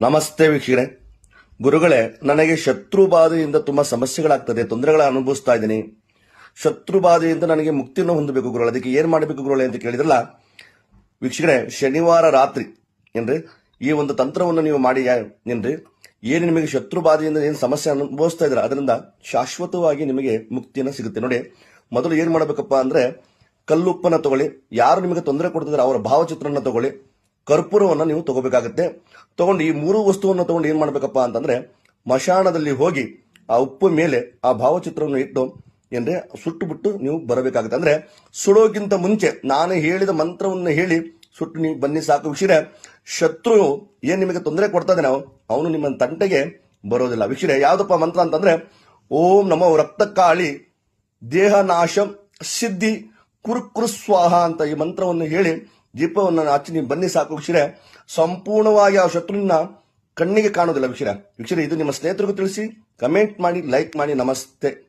ನಮಸ್ತೆ ವೀಕ್ಷಕರೇ. ಗುರುಗಳೇ, ನನಗೆ ಶತ್ರು ಬಾಧೆಯಿಂದ ತುಂಬಾ ಸಮಸ್ಯೆಗಳಾಗ್ತದೆ, ತೊಂದರೆಗಳ ಅನುಭವಿಸ್ತಾ ಇದ್ದೀನಿ. ಶತ್ರು ಬಾಧೆಯಿಂದ ನನಗೆ ಮುಕ್ತಿಯನ್ನು ಹೊಂದಬೇಕು ಗುರುಗಳು, ಅದಕ್ಕೆ ಏನ್ ಮಾಡಬೇಕು ಗುರುಗಳೇ ಅಂತ ಕೇಳಿದ್ರಲ್ಲ, ವೀಕ್ಷಕರೇ, ಶನಿವಾರ ರಾತ್ರಿ, ಏನ್ರಿ, ಈ ಒಂದು ತಂತ್ರವನ್ನು ನೀವು ಮಾಡಿ, ಏನ್ರಿ, ಏನು ನಿಮಗೆ ಶತ್ರು ಬಾಧೆಯಿಂದ ಏನು ಸಮಸ್ಯೆ ಅನುಭವಿಸ್ತಾ ಇದ್ರ ಅದರಿಂದ ಶಾಶ್ವತವಾಗಿ ನಿಮಗೆ ಮುಕ್ತಿಯನ್ನು ಸಿಗುತ್ತೆ. ನೋಡಿ, ಮೊದಲು ಏನ್ ಮಾಡಬೇಕಪ್ಪ ಅಂದ್ರೆ, ಕಲ್ಲುಪ್ಪನ್ನ ತಗೊಳ್ಳಿ, ಯಾರು ನಿಮಗೆ ತೊಂದರೆ ಕೊಡ್ತಿದ್ರೆ ಅವರ ಭಾವಚಿತ್ರನ ತಗೊಳ್ಳಿ ಕರ್ಪೂರವನ್ನ ನೀವು ತಗೋಬೇಕಾಗುತ್ತೆ. ತಗೊಂಡು ಈ ಮೂರು ವಸ್ತುವನ್ನು ತಗೊಂಡು ಏನು ಮಾಡಬೇಕಪ್ಪ ಅಂತಂದರೆ, ಮಶಾಣದಲ್ಲಿ ಹೋಗಿ ಆ ಉಪ್ಪು ಮೇಲೆ ಆ ಭಾವಚಿತ್ರವನ್ನು ಇಟ್ಟು ಏನ್ರೆ ಸುಟ್ಟು ಬಿಟ್ಟು ನೀವು ಬರಬೇಕಾಗುತ್ತೆ. ಅಂದರೆ ಸುಡೋಕ್ಕಿಂತ ಮುಂಚೆ ನಾನು ಹೇಳಿದ ಮಂತ್ರವನ್ನು ಹೇಳಿ ಸುಟ್ಟು ನೀವು ಬನ್ನಿ ಸಾಕು ವಿಷಯ ಶತ್ರು ಏನು ನಿಮಗೆ ತೊಂದರೆ ಕೊಡ್ತಾ ಇದ್ದಾನೆ ಅವನು ನಿಮ್ಮ ತಂಟೆಗೆ ಬರೋದಿಲ್ಲ. ವಿಷಯ ಯಾವುದಪ್ಪ ಮಂತ್ರ ಅಂತಂದರೆ, ಓಂ ನಮೋ ರಕ್ತಕಾಳಿ ದೇಹ ನಾಶ ಸಿದ್ಧಿ ಕುರುಕುರು ಸ್ವಾಹ ಅಂತ ಈ ಮಂತ್ರವನ್ನು ಹೇಳಿ ದೀಪವನ್ನು ಹಚ್ಚಿ ನೀವು ಬನ್ನಿ ಸಾಕು ವಿಷಯ ಸಂಪೂರ್ಣವಾಗಿ ಆ ಶತ್ರುವಿನ ಕಣ್ಣಿಗೆ ಕಾಣೋದಿಲ್ಲ ವಿಷಯ ವಿಷಯ ಇದು ನಿಮ್ಮ ಸ್ನೇಹಿತರಿಗೂ ತಿಳಿಸಿ. ಕಮೆಂಟ್ ಮಾಡಿ ಲೈಕ್ ಮಾಡಿ, ನಮಸ್ತೆ.